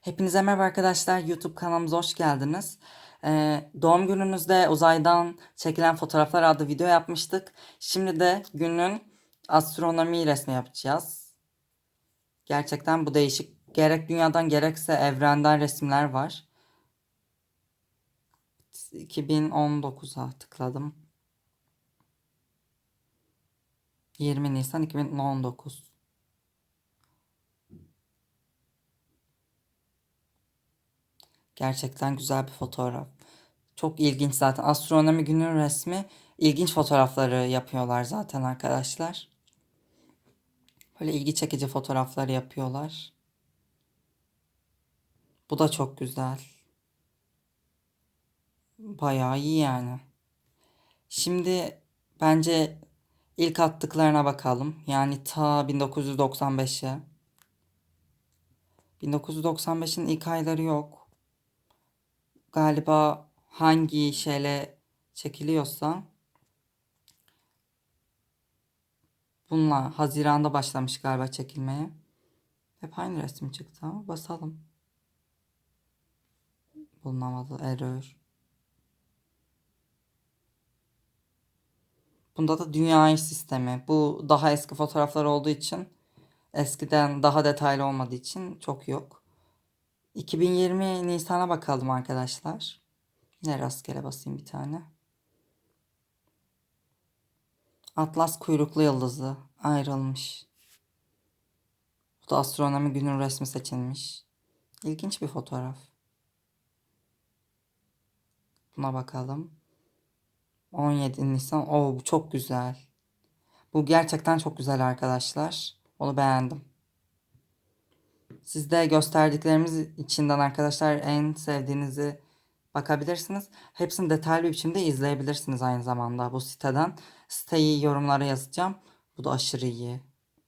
Hepinize merhaba arkadaşlar. YouTube kanalımıza hoş geldiniz. Ee, doğum gününüzde uzaydan çekilen fotoğraflar adlı video yapmıştık. Şimdi de günün astronomi resmi yapacağız. Gerçekten bu değişik. Gerek dünyadan gerekse evrenden resimler var. 2019'a tıkladım. 20 Nisan 2019. Gerçekten güzel bir fotoğraf. Çok ilginç zaten. Astronomi günün resmi ilginç fotoğrafları yapıyorlar zaten arkadaşlar. Böyle ilgi çekici fotoğrafları yapıyorlar. Bu da çok güzel. Bayağı iyi yani. Şimdi bence ilk attıklarına bakalım. Yani ta 1995'e. 1995'in ilk ayları yok. Galiba hangi şeyle çekiliyorsa bununla Haziran'da başlamış galiba çekilmeye. Hep aynı resim çıktı ama basalım. Bulunamadı error. Bunda da dünya sistemi. Bu daha eski fotoğraflar olduğu için eskiden daha detaylı olmadığı için çok yok. 2020 Nisan'a bakalım arkadaşlar. Yine rastgele basayım bir tane. Atlas kuyruklu yıldızı ayrılmış. Bu da astronomi günün resmi seçilmiş. İlginç bir fotoğraf. Buna bakalım. 17 Nisan. Oo bu çok güzel. Bu gerçekten çok güzel arkadaşlar. Onu beğendim. Siz de gösterdiklerimiz içinden arkadaşlar en sevdiğinizi bakabilirsiniz. Hepsini detaylı bir biçimde izleyebilirsiniz aynı zamanda bu siteden. Siteyi yorumlara yazacağım. Bu da aşırı iyi.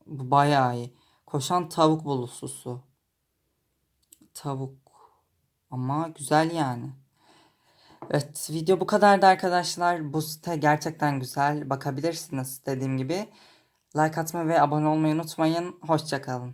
Bu bayağı iyi. Koşan tavuk bulususu. Tavuk. Ama güzel yani. Evet video bu kadardı arkadaşlar. Bu site gerçekten güzel. Bakabilirsiniz dediğim gibi. Like atmayı ve abone olmayı unutmayın. Hoşçakalın.